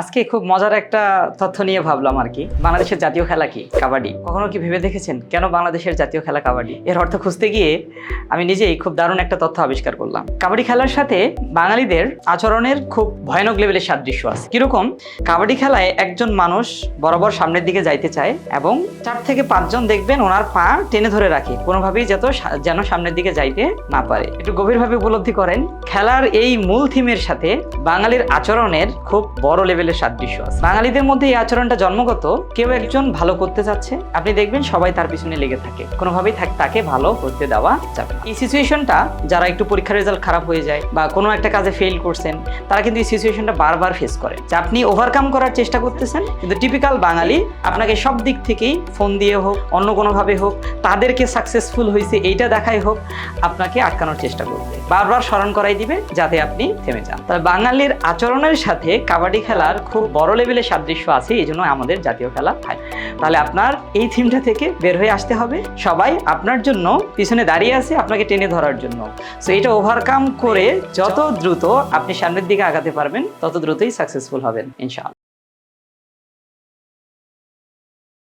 আজকে খুব মজার একটা তথ্য নিয়ে ভাবলাম আর কি। বাংলাদেশের জাতীয় খেলা কি? কাবাডি। কখনো কি ভেবে দেখেছেন? কেন বাংলাদেশের জাতীয় খেলা কাবাডি? এর অর্থ খুঁজতে গিয়ে আমি নিজেই খুব দারুণ একটা তথ্য আবিষ্কার করলাম। কাবাডি খেলার সাথে বাঙালিদের আচরণের খুব ভয়ানক লেভেলের সাদৃশ্য আছে। কীরকম? কাবাডি খেলায় একজন মানুষ বরাবর সামনের দিকে যাইতে চায় এবং চার থেকে পাঁচজন দেখবেন ওনার পা টেনে ধরে রাখে। কোনোভাবেই যত যেন সামনের দিকে যাইতে না পারে। একটু গভীরভাবে উপলব্ধি করেন খেলার এই মূল থিমের সাথে বাঙালির আচরণের খুব বড় লেভেলের সাদৃশ্য আছে। বাঙালিদের মধ্যে এই আচরণটা জন্মগত, কেউ একজন ভালো করতে চাচ্ছে। আপনি দেখবেন সবাই তার পিছনে লেগে থাকে। কোনোভাবেই তাকে ভালো করতে দেওয়া যাবে এই সিচুয়েশনটা যারা একটু পরীক্ষার রেজাল্ট খারাপ হয়ে যায় বা কোনো একটা কাজে ফেল করছেন, তারা কিন্তু এই সিচুয়েশনটা বারবার ফেস করে। যে আপনি ওভারকাম করার চেষ্টা করতেছেন, কিন্তু টিপিক্যাল বাঙালি আপনাকে সব দিক থেকেই ফোন দিয়ে হোক, অন্য কোনোভাবে হোক, তাদেরকে সাকসেসফুল হয়েছে এইটা দেখাই হোক, আপনাকে আটকানোর চেষ্টা করবে। বারবার স্মরণ করাই দিবে যাতে আপনি থেমে যান। তবে বাঙালির আচরণের সাথে কাবাডি খেলার খুব বড় লেভেলের সাদৃশ্য আছে, এই জন্য আমাদের জাতীয় খেলা হয়। তাহলে আপনার এই থিমটা থেকে বের হয়ে আসতে হবে। সবাই আপনার জন্য পিছনে দাঁড়িয়ে আছে, আপনাকে টেনে ধরার জন্য। সো এটা ওভারকাম করে যত দ্রুত আপনি সামনের দিকে আগাতে পারবেন, তত দ্রুতই সাকসেসফুল হবেন, ইনশাআল্লাহ।